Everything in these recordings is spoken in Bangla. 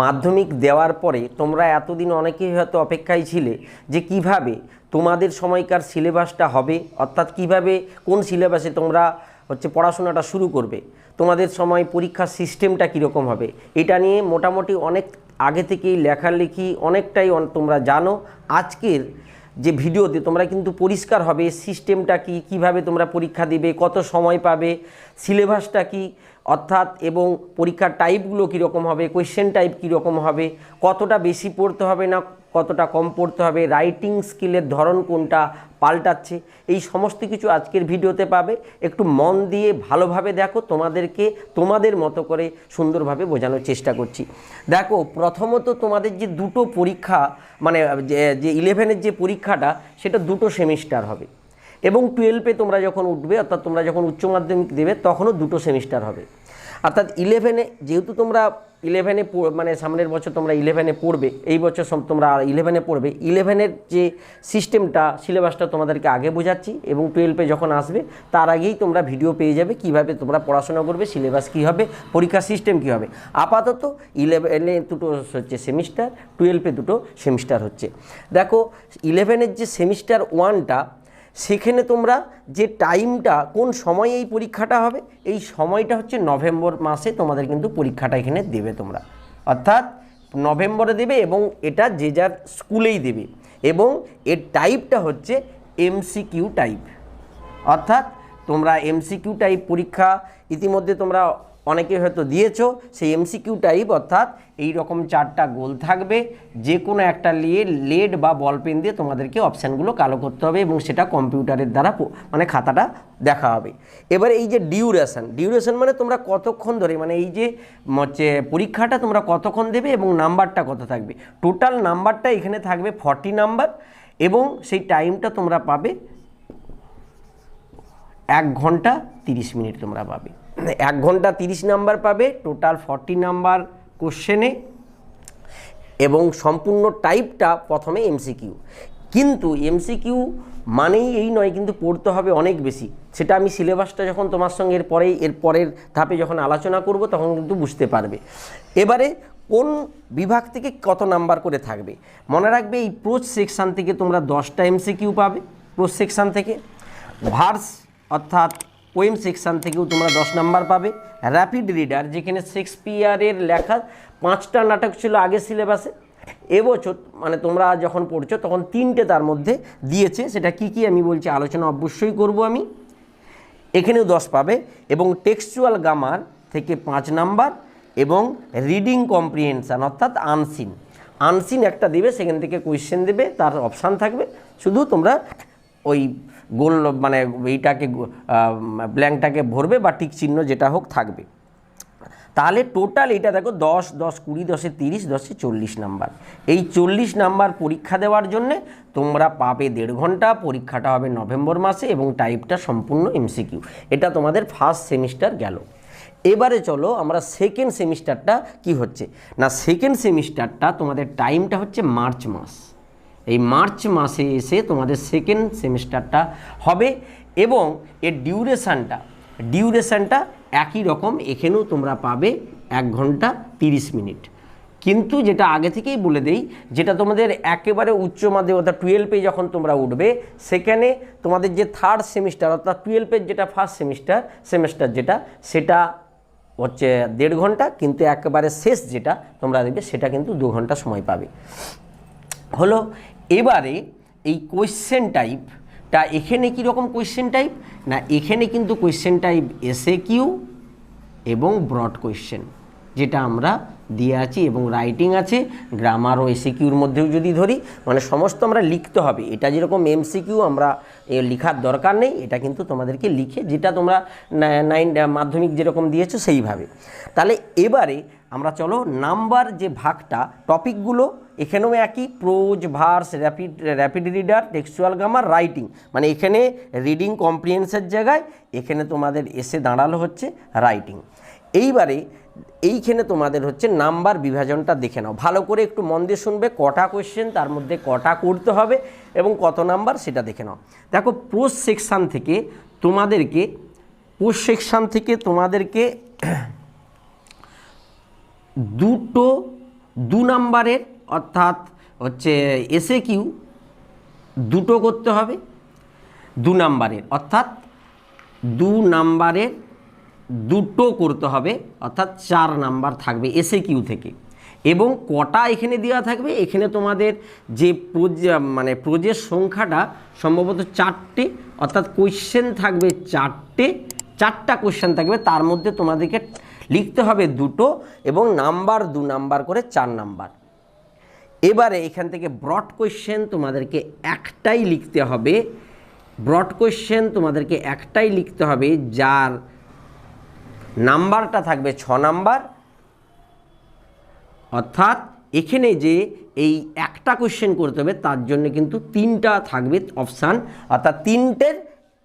মাধ্যমিক দেওয়ার পরে তোমরা এতদিন অনেকেই হয়তো অপেক্ষায় ছিলে যে কীভাবে তোমাদের সময়কার সিলেবাসটা হবে, অর্থাৎ কীভাবে কোন সিলেবাসে তোমরা হচ্ছে পড়াশোনাটা শুরু করবে, তোমাদের সময় পরীক্ষার সিস্টেমটা কীরকম হবে, এটা নিয়ে মোটামুটি অনেক আগে থেকেই লেখালেখি অনেকটাই তোমরা জানো। আজকের যে ভিডিওতে তোমরা কিন্তু পরিষ্কার হবে সিস্টেমটা কি, কীভাবে তোমরা পরীক্ষা দিবে, কত সময় পাবে, সিলেবাসটা কি অর্থাৎ এবং পরীক্ষার টাইপগুলো কীরকম হবে কোয়েশ্চেন টাইপ কীরকম হবে, কতটা বেশি পড়তে হবে না কতটা কম পড়তে হবে রাইটিং স্কিলের ধরন কোনটা পাল্টাচ্ছে, এই সমস্ত কিছু আজকের ভিডিওতে পাবে। একটু মন দিয়ে ভালোভাবে দেখো, তোমাদেরকে তোমাদের মতো করে সুন্দরভাবে বোঝানোর চেষ্টা করছি। দেখো, প্রথমত তোমাদের যে দুটো পরীক্ষা মানে যে- ইলেভেনের যে পরীক্ষাটা, সেটা দুটো সেমিস্টার হবে। এবং টুয়েলভে তোমরা যখন উঠবে, অর্থাৎ তোমরা যখন উচ্চ মাধ্যমিক দেবে, তখনও দুটো সেমিস্টার হবে। অর্থাৎ ইলেভেনে যেহেতু তোমরা ইলেভেনে মানে সামনের বছর তোমরা ইলেভেনে পড়বে, এই বছর তোমরা ইলেভেনে পড়বে ইলেভেনের যে সিস্টেমটা সিলেবাসটা তোমাদেরকে আগে বোঝাচ্ছি এবং টুয়েলভে যখন আসবে, তার আগেই তোমরা ভিডিও পেয়ে যাবে, কীভাবে তোমরা পড়াশোনা করবে সিলেবাস কী হবে, পরীক্ষার সিস্টেম কী হবে। আপাতত ইলেভেনে দুটো হচ্ছে সেমিস্টার টুয়েলভে দুটো সেমিস্টার হচ্ছে। দেখো ইলেভেনের যে সেমিস্টার ওয়ানটা সেখানে তোমরা যে টাইমটা, কোন সময়ে এই পরীক্ষাটা হবে, এই সময়টা হচ্ছে নভেম্বর মাসে তোমাদের কিন্তু পরীক্ষাটা এখানে দেবে তোমরা। অর্থাৎ নভেম্বরে দেবে এবং এটা যে যার স্কুলেই দেবে। এবং এর টাইপটা হচ্ছে এমসিকিউ টাইপ অর্থাৎ তোমরা এমসিকিউ টাইপ পরীক্ষা ইতিমধ্যে তোমরা অনেকে হয়তো দিয়েছ, সেই এমসিকিউ টাইপ অর্থাৎ এই রকম চারটা গোল থাকবে। যে কোনো একটা নিয়ে লেড বা বল পেন দিয়ে তোমাদেরকে অপশানগুলো কালো করতে হবে এবং সেটা কম্পিউটারের দ্বারা মানে খাতাটা দেখা হবে। এবার এই যে ডিউরেশন ডিউরেশন মানে তোমরা কতক্ষণ ধরে মানে এই যে হচ্ছে পরীক্ষাটা তোমরা কতক্ষণ দেবে এবং নাম্বারটা কত থাকবে? টোটাল নাম্বারটা এখানে থাকবে ফর্টি নাম্বার এবং সেই টাইমটা তোমরা পাবে এক ঘণ্টা তিরিশ মিনিট তোমরা পাবে। এক ঘণ্টা তিরিশ নাম্বার পাবে টোটাল ফর্টি নাম্বার কোশ্চেনে এবং সম্পূর্ণ টাইপটা প্রথমে এমসিকিউ কিন্তু এমসিকিউ মানেই এই নয়, কিন্তু পড়তে হবে অনেক বেশি। সেটা আমি সিলেবাসটা যখন তোমার সঙ্গে এর পরেই, এর পরের ধাপে যখন আলোচনা করব, তখন কিন্তু বুঝতে পারবে। এবারে কোন বিভাগ থেকে কত নাম্বার করে থাকবে? মনে রাখবে এই প্রোচ সেকশান থেকে তোমরা দশটা এমসিকিউ পাবে প্রোচ সেকশান থেকে। ভার্স অর্থাৎ পোয়েম সেকশান থেকেও তোমরা দশ নাম্বার পাবে। র্যাপিড রিডার যেখানে শেক্সপিয়ারের লেখা পাঁচটা নাটক ছিল আগের সিলেবাসে এবছর মানে তোমরা যখন পড়ছো, তখন তিনটে তার মধ্যে দিয়েছে। সেটা কি কি আমি বলছি, আলোচনা অবশ্যই করব আমি। এখানেও দশ পাবে এবং টেক্সচুয়াল গামার থেকে পাঁচ নাম্বার এবং রিডিং কম্প্রিহেনশান অর্থাৎ আনসিন আনসিন একটা দেবে, সেখান থেকে কোয়েশ্চেন দেবে, তার অপশান থাকবে। শুধু তোমরা ওই গোল মানে এইটাকে ব্ল্যাঙ্কটাকে ভরবে বা টিক চিহ্ন যেটা হোক থাকবে। তাহলে টোটাল এটা দেখো দশ দশ, কুড়ি, দশে তিরিশ, দশে চল্লিশ নাম্বার। এই চল্লিশ নাম্বার পরীক্ষা দেওয়ার জন্যে তোমরা পাবে দেড় ঘণ্টা, পরীক্ষাটা হবে নভেম্বর মাসে এবং টাইপটা সম্পূর্ণ এমসিকিউ। এটা তোমাদের ফার্স্ট সেমিস্টার গেল। এবারে চলো আমরা সেকেন্ড সেমিস্টারটা কি হচ্ছে? না, সেকেন্ড সেমিস্টারটা তোমাদের টাইমটা হচ্ছে মার্চ মাস। এই মার্চ মাসে এসে তোমাদের সেকেন্ড সেমিস্টারটা হবে এবং এর ডিউরেশানটা ডিউরেশানটা একই রকম, এখানেও তোমরা পাবে এক ঘণ্টা তিরিশ মিনিট। কিন্তু যেটা আগে থেকেই বলে দেই, যেটা তোমাদের একেবারে উচ্চ মাধ্যমিক, অর্থাৎ টুয়েলভে যখন তোমরা উঠবে, সেখানে তোমাদের যে থার্ড সেমিস্টার অর্থাৎ টুয়েলভের যেটা ফার্স্ট সেমিস্টার সেমিস্টার যেটা, সেটা হচ্ছে দেড় ঘণ্টা, কিন্তু একেবারে শেষ যেটা তোমরা দেখবে, সেটা কিন্তু দু ঘণ্টা সময় পাবে। হলো এবারে এই কোয়েশ্চেন টাইপটা এখানে কীরকম কোয়েশ্চেন টাইপ না, এখানে কিন্তু কোয়েশ্চেন টাইপ এসে কিউ এবং ব্রড কোয়েশ্চেন যেটা আমরা দিয়ে আছি এবং রাইটিং আছে গ্রামার ও এসিকিউর মধ্যেও যদি ধরি মানে সমস্ত আমরা লিখতে হবে। এটা যেরকম এমসিকিউ আমরা লেখার দরকার নেই, এটা কিন্তু তোমাদেরকে লিখে যেটা তোমরা নাইন মাধ্যমিক যেরকম দিয়েছ সেইভাবে। তাহলে এবারে আমরা চলো নাম্বার যে ভাগটা, টপিকগুলো এখানেও একই prose verse rapid rapid reader textual grammar writing মানে এখানে রিডিং কম্প্রিহেন্সের জায়গায়, এখানে তোমাদের এসে দাঁড়াল হচ্ছে রাইটিং এইবারে এইখানে তোমাদের হচ্ছে নাম্বার বিভাজনটা দেখে নাও। ভালো করে একটু মন দিয়ে শুনবে, কটা কোয়েশ্চেন তার মধ্যে কটা করতে হবে এবং কত নাম্বার সেটা দেখে নাও। দেখো পোস্ট সেকশান থেকে তোমাদেরকে পোস্ট সেকশান থেকে তোমাদেরকে দুটো দু নাম্বারের, অর্থাৎ হচ্ছে এসে কিউ দুটো করতে হবে দু নাম্বারের, অর্থাৎ দু নাম্বারের দুটো করতে হবে, অর্থাৎ চার নাম্বার থাকবে এসে কিউ থেকে। এবং কটা এখানে দেওয়া থাকবে? এখানে তোমাদের যে মানে প্রোজের সংখ্যাটা সম্ভবত চারটে, অর্থাৎ কোয়েশ্চেন থাকবে চারটে, চারটা কোয়েশ্চেন থাকবে, তার মধ্যে তোমাদেরকে লিখতে হবে দুটো এবং নাম্বার দু নাম্বার করে চার নাম্বার। এবারে এখান থেকে ব্রড কোয়েশ্চেন তোমাদেরকে একটাই লিখতে হবে। ব্রড কোয়েশ্চেন তোমাদেরকে একটাই লিখতে হবে যার নাম্বারটা থাকবে ছ নাম্বার। অর্থাৎ এখানে যে এই একটা কোশ্চেন করতে হবে তার জন্য কিন্তু তিনটা থাকবে অপশান অর্থাৎ তিনটের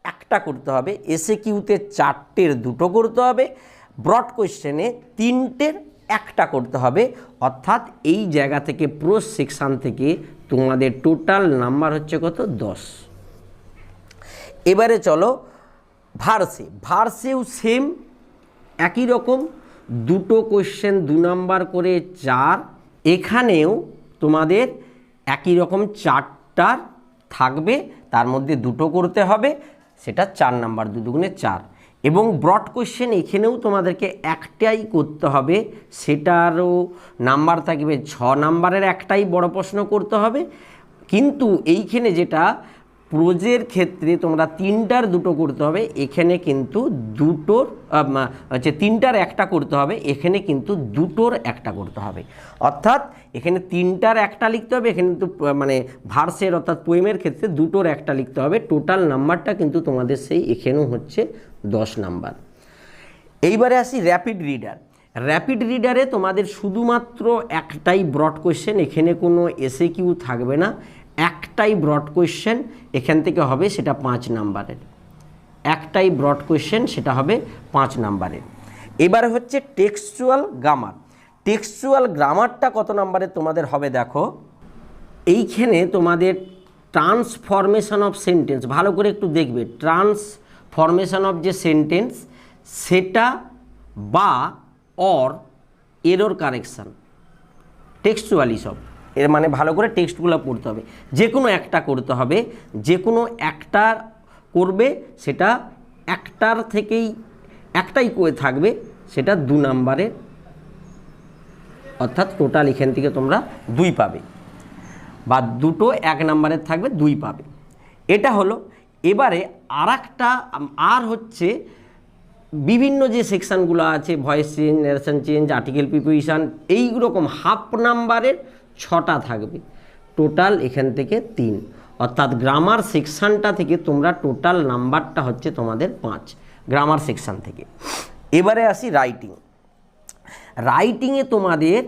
একটা করতে হবে। এসে কিউতে চারটের দুটো করতে হবে। ব্রড কোশ্চেনে তিনটের একটা করতে হবে। অর্থাৎ এই জায়গা থেকে প্রো সেকশান থেকে তোমাদের টোটাল নাম্বার হচ্ছে কত? দশ। এবারে চলো ভার্সে ভার্সেও সেম একই রকম। দুটো কোশ্চেন দু নাম্বার করে চার। এখানেও তোমাদের একই রকম চারটার থাকবে। তার মধ্যে দুটো করতে হবে। সেটা চার নাম্বার দুগুণে চার। এবং ব্রড কোয়েশ্চেন এখানেও তোমাদেরকে একটাই করতে হবে, সেটারও নাম্বার থাকবে, ছ নাম্বারের একটাই বড় প্রশ্ন করতে হবে। কিন্তু এইখানে যেটা প্রোজের ক্ষেত্রে তোমরা তিনটার দুটো করতে হবে, এখানে কিন্তু দুটোর হচ্ছে তিনটার একটা করতে হবে, এখানে কিন্তু দুটোর একটা করতে হবে। অর্থাৎ এখানে তিনটার একটা লিখতে হবে, এখানে কিন্তু মানে ভার্সের অর্থাৎ পোয়েমের ক্ষেত্রে দুটোর একটা লিখতে হবে, টোটাল নাম্বারটা কিন্তু তোমাদের সেই এখানেও হচ্ছে দশ নাম্বার। এইবারে আসি র্যাপিড রিডার। র্যাপিড রিডারে তোমাদের শুধুমাত্র একটাই ব্রড কোয়েশ্চেন, এখানে কোনো এসে কিউ থাকবে না একটাই ব্রড কোয়েশ্চেন এখান থেকে হবে সেটা পাঁচ নাম্বারের। একটাই ব্রড কোয়েশ্চেন সেটা হবে পাঁচ নাম্বারের। এবারে হচ্ছে টেক্সচুয়াল গ্রামার টেক্সচুয়াল গ্রামারটা কত নাম্বারে তোমাদের হবে দেখো? এইখানে তোমাদের ট্রান্সফরমেশন অফ সেন্টেন্স ভালো করে একটু দেখবে। ট্রান্সফরমেশন অফ যে সেন্টেন্স সেটা বা অর এরর কারেকশান টেক্সচুয়ালি সব। এর মানে ভালো করে টেক্সটগুলো পড়তে হবে। যে কোনো একটা করতে হবে। যে কোনো একটা করবে, সেটা একটার থেকেই একটাই করে থাকবে, সেটা দু নাম্বারের অর্থাৎ টোটাল এখান থেকে তোমরা দুই পাবে। বা দুটো এক নাম্বারের থাকবে, দুই পাবে। এটা হলো, এবারে আর আর হচ্ছে বিভিন্ন যে সেকশানগুলো আছে, voice change, narration change, article preposition এই রকম হাফ নাম্বারের ছটা থাকবে। টোটাল এখান থেকে তিন। অর্থাৎ গ্রামার সেকশানটা থেকে তোমরা টোটাল নাম্বারটা হচ্ছে তোমাদের পাঁচ। গ্রামার সেকশান থেকে। এবারে আসি রাইটিং রাইটিংয়ে তোমাদের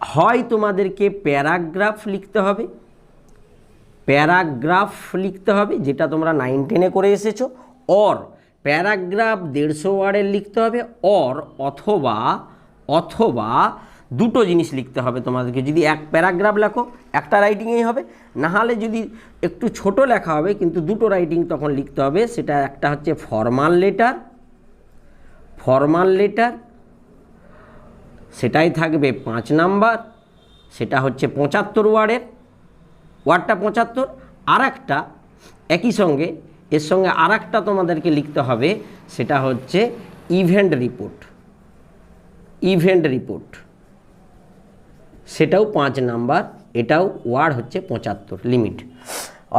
হয় তোমাদেরকে প্যারাগ্রাফ লিখতে হবে। প্যারাগ্রাফ লিখতে হবে, যেটা তোমরা নাইন টেনে করে এসেছ। অর প্যারাগ্রাফ দেড়শো ওয়ার্ডের লিখতে হবে। অর অথবা অথবা দুটো জিনিস লিখতে হবে তোমাদেরকে। যদি এক প্যারাগ্রাফ লেখো, একটা রাইটিংয়েই হবে। নাহলে যদি একটু ছোট লেখা হবে, কিন্তু দুটো রাইটিং তখন লিখতে হবে। সেটা একটা হচ্ছে ফর্মাল লেটার ফর্মাল লেটার, সেটাই থাকবে পাঁচ নাম্বার, সেটা হচ্ছে পঁচাত্তর ওয়ার্ডের, ওয়ার্ডটা পঁচাত্তর। আর একটা একই সঙ্গে, এর সঙ্গে আর একটা তোমাদেরকে লিখতে হবে, সেটা হচ্ছে ইভেন্ট রিপোর্ট ইভেন্ট রিপোর্ট সেটাও পাঁচ নাম্বার, এটাও ওয়ার্ড হচ্ছে পঁচাত্তর লিমিট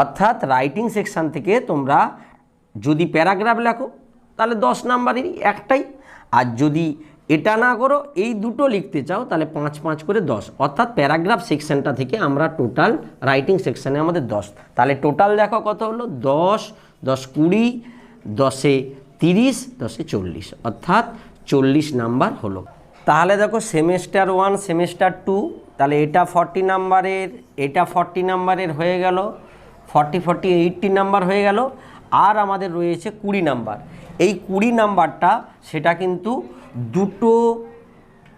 অর্থাৎ রাইটিং সেকশান থেকে তোমরা যদি প্যারাগ্রাফ লেখো, তাহলে দশ নাম্বারেরই একটাই। আর যদি এটা না করো, এই দুটো লিখতে চাও, তাহলে পাঁচ পাঁচ করে দশ। অর্থাৎ প্যারাগ্রাফ সেকশনটা থেকে আমরা টোটাল রাইটিং সেকশানে আমাদের দশ। তাহলে টোটাল দেখো কত হলো? দশ দশ কুড়ি, দশে তিরিশ, দশে চল্লিশ। অর্থাৎ চল্লিশ নাম্বার হলো। তাহলে দেখো সেমেস্টার ওয়ান সেমেস্টার টু তাহলে এটা ফর্টি নাম্বারের এটা ফর্টি নাম্বারের হয়ে গেল ফর্টি ফর্টি এইটটি নাম্বার হয়ে গেল, আর আমাদের রয়েছে কুড়ি নাম্বার এই কুড়ি নাম্বারটা সেটা কিন্তু দুটো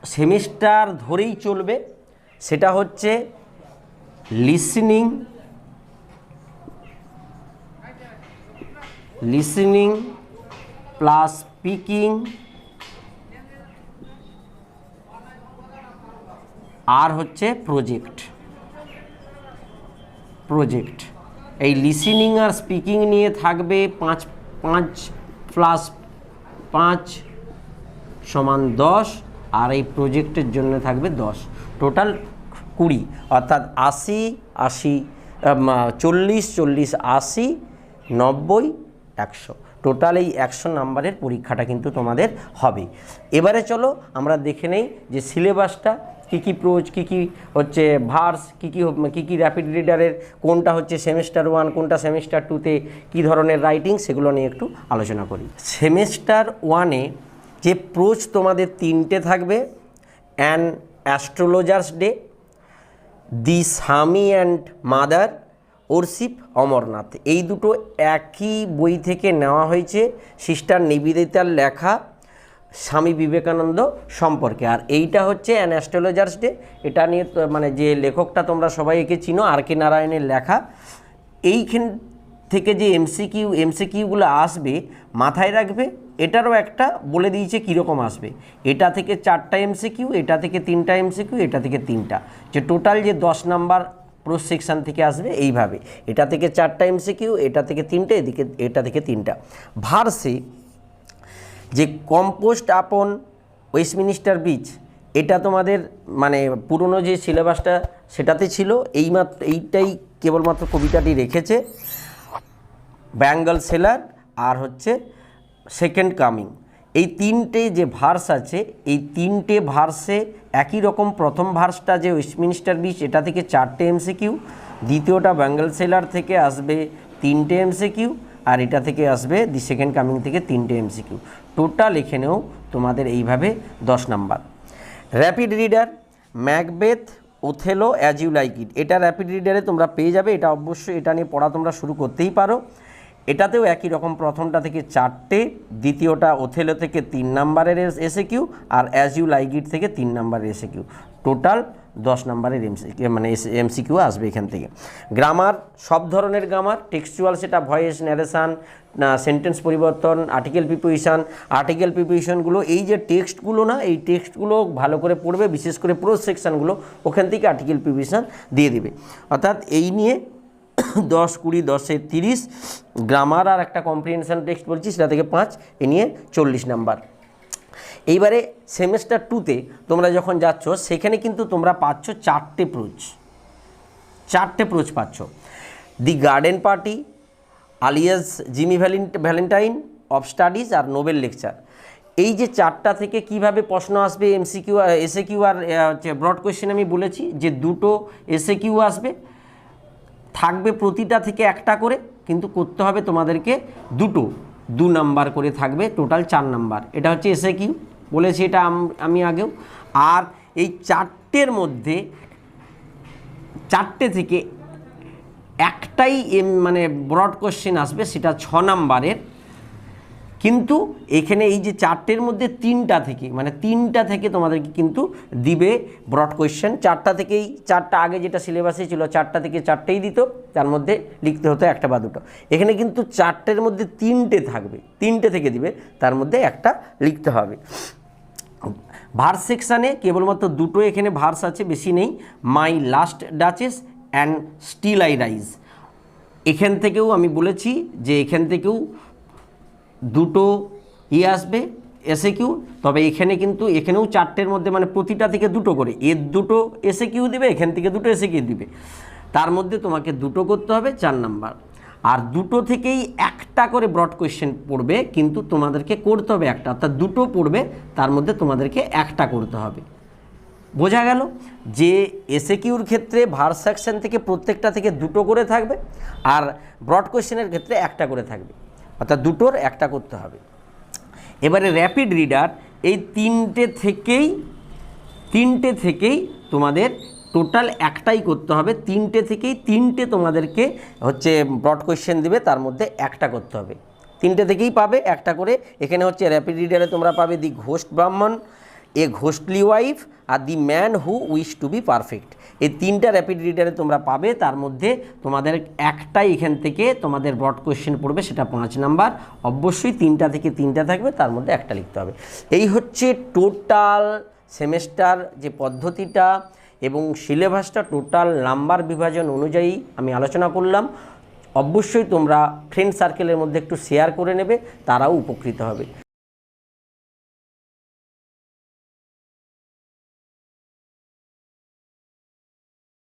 সেমিস্টার ধরেই চলবে। সেটা হচ্ছে লিসনিং লিসনিং প্লাস স্পিকিং আর হচ্ছে প্রজেক্ট প্রজেক্ট এই লিসেনিং আর স্পিকিং নিয়ে থাকবে পাঁচ পাঁচ প্লাস পাঁচ সমান দশ, আর এই প্রজেক্টের জন্য থাকবে দশ। টোটাল কুড়ি, অর্থাৎ আশি আশি চল্লিশ চল্লিশ, আশি, নব্বই, একশো। টোটাল এই একশো নাম্বারের পরীক্ষাটা কিন্তু তোমাদের হবে। এবারে চলো আমরা দেখে নেই যে সিলেবাসটা কী কী প্রোজ কী কী হচ্ছে ভার্স কী কী কী কী র্যাপিড রিডারের কোনটা হচ্ছে সেমিস্টার ওয়ান কোনটা সেমিস্টার টুতে কী ধরনের রাইটিং সেগুলো নিয়ে একটু আলোচনা করি। সেমিস্টার ওয়ানে যে প্রোচ তোমাদের তিনটে থাকবে অ্যান অ্যাস্ট্রোলজার্স ডে দি স্বামী অ্যান্ড মাদার ওরশিপ অমরনাথ। এই দুটো একই বই থেকে নেওয়া হয়েছে সিস্টার নিবেদিতার লেখা স্বামী বিবেকানন্দ সম্পর্কে। আর এইটা হচ্ছে অ্যান অ্যাস্ট্রোলজার্স ডে এটা নিয়ে মানে যে লেখকটা তোমরা সবাই একে চিনো, আর কে নারায়ণের লেখা। এইখান থেকে যে এমসিকিউ এমসিকিউগুলো আসবে, মাথায় রাখবে, এটারও একটা বলে দিয়েছে কীরকম আসবে। এটা থেকে চারটা এমসিকিউ এটা থেকে তিনটা এমসিকিউ এটা থেকে তিনটা। যে টোটাল যে দশ নাম্বার প্রোস সেকশন থেকে আসবে, এইভাবে। এটা থেকে চারটা এমসিকিউ এটা থেকে তিনটে, এদিকে, এটা থেকে তিনটা। ভার্সে যে কম্পোস্ট আপন ওয়েস্টমিনিস্টার ব্রিজ এটা তোমাদের মানে পুরনো যে সিলেবাসটা সেটাতে ছিল এইমাত্র এইটাই কেবলমাত্র কবিতাটি রেখেছে। ব্যাঙ্গল সেলার আর হচ্ছে সেকেন্ড কামিং এই তিনটে যে ভার্স আছে, এই তিনটে ভার্সে একই রকম প্রথম ভার্সটা যে ওয়েস্টমিনিস্টার বিচ এটা থেকে চারটে এমসিকিউ দ্বিতীয়টা ব্যাঙ্গল সেলার থেকে আসবে তিনটে এমসিকিউ আর এটা থেকে আসবে দি সেকেন্ড কামিং থেকে তিনটে এমসিকিউ টোটাল এখানেও তোমাদের এইভাবে দশ number. Rapid reader Macbeth Othello as you like it এটা র্যাপিড রিডারে তোমরা পেয়ে যাবে, এটা অবশ্যই এটা নিয়ে পড়া তোমরা শুরু করতেই পারো। এটাতেও একই রকম প্রথমটা থেকে চারটে, দ্বিতীয়টা ওথেলো থেকে তিন নাম্বারের এসে কিউ আর অ্যাজ ইউ লাইক ইট থেকে তিন নাম্বারের এসে কিউ টোটাল দশ নাম্বারের এমসি মানে এমসিকিউ আসবে এখান থেকে। গ্রামার, সব ধরনের গ্রামার, টেক্সচুয়াল সেটা ভয়েস ন্যারেশান না সেন্টেন্স পরিবর্তন আর্টিকেল প্রিপোজিশন আর্টিকেল প্রিপোজিশনগুলো এই যে টেক্সটগুলো না, এই টেক্সটগুলো ভালো করে পড়বে, বিশেষ করে প্রো সেকশানগুলো ওখান থেকে আর্টিকেল প্রিপোজিশন দিয়ে দিবে। অর্থাৎ এই নিয়ে দশ কুড়ি, দশে তিরিশ, গ্রামার আর একটা কম্প্রিহেনশন টেক্সট বলছি, সেটা থেকে পাঁচ, এ নিয়ে চল্লিশ নাম্বার। এইবারে সেমেস্টার টুতে তোমরা যখন যাচ্ছ, সেখানে কিন্তু তোমরা পাচ্ছ চারটে প্রোচ চারটে প্রোচ পাচ্ছ। The garden party, alias Jimmy Valent Valentine of studies R Nobel lecture. এই যে চারটা থেকে কীভাবে প্রশ্ন আসবে এমসিকিউ আর এসে কিউ আর ব্রড কোয়েশ্চেন আমি বলেছি, যে দুটো এসে কিউ আসবে, থাকবে প্রতিটা থেকে একটা করে, কিন্তু করতে হবে তোমাদেরকে দুটো। দু নাম্বার করে থাকবে টোটাল চার নাম্বার। এটা হচ্ছে এসে কিউ বলেছি এটা আম- আগেও। আর এই চারটের মধ্যে, চারটে থেকে একটাই মানে ব্রড কোশ্চেন আসবে, সেটা ছ নাম্বারের। কিন্তু এখানে এই যে চারটের মধ্যে তিনটা থেকে মানে তিনটা থেকে তোমাদেরকে কিন্তু দিবে ব্রড কোয়েশ্চেন চারটা থেকেই, চারটা আগে যেটা সিলেবাসে ছিল, চারটা থেকে চারটেই দিত, তার মধ্যে লিখতে হতো একটা বা দুটো। এখানে কিন্তু চারটের মধ্যে তিনটে থাকবে, তিনটে থেকে দিবে, তার মধ্যে একটা লিখতে হবে। ভার্স সেকশানে কেবলমাত্র দুটো এখানে ভার্স আছে, বেশি নেই। My last duchess and still I rise এখান থেকেও আমি বলেছি যে এখান থেকেও দুটো ই আসবে এসে কিউ তবে এখানে কিন্তু, এখানেও চারটের মধ্যে মানে প্রতিটা থেকে দুটো করে। এর দুটো এসে কিউ দিবে, এখান থেকে দুটো এসে কিউ দিবে। তার মধ্যে তোমাকে দুটো করতে হবে, চার নাম্বার। আর দুটো থেকেই একটা করে ব্রড কোয়েশ্চেন পড়বে, কিন্তু তোমাদেরকে করতে হবে একটা। অর্থাৎ দুটো পড়বে, তার মধ্যে তোমাদেরকে একটা করতে হবে। বোঝা গেল? যে এসে কিউর ক্ষেত্রে ভার সেকশন থেকে প্রত্যেকটা থেকে দুটো করে থাকবে, আর ব্রড কোয়েশ্চেনের ক্ষেত্রে একটা করে থাকবে। অর্থাৎ দুটোর একটা করতে হবে। এবারে র্যাপিড রিডার এই তিনটে থেকেই তিনটে থেকেই তোমাদের টোটাল একটাই করতে হবে। তিনটে থেকেই তিনটে তোমাদেরকে হচ্ছে ব্রড কোয়েশ্চেন দেবে, তার মধ্যে একটা করতে হবে। তিনটে থেকেই পাবে, একটা করে। এখানে হচ্ছে র্যাপিড রিডারে তোমরা পাবে দি ঘোষ Brahmin a ghostly wife R the man who wish to be perfect এই তিনটা র্যাপিড রিডারে তোমরা পাবে, তার মধ্যে তোমাদের একটাই এখান থেকে তোমাদের ব্রড কোয়েশ্চেন পড়বে, সেটা পাঁচ নাম্বার। অবশ্যই তিনটা থেকে তিনটা থাকবে, তার মধ্যে একটা লিখতে হবে। এই হচ্ছে টোটাল সেমেস্টার যে পদ্ধতিটা এবং সিলেবাসটা টোটাল নাম্বার বিভাজন অনুযায়ী আমি আলোচনা করলাম। অবশ্যই তোমরা ফ্রেন্ড সার্কেলের মধ্যে একটু শেয়ার করে নেবে, তারাও উপকৃত হবে।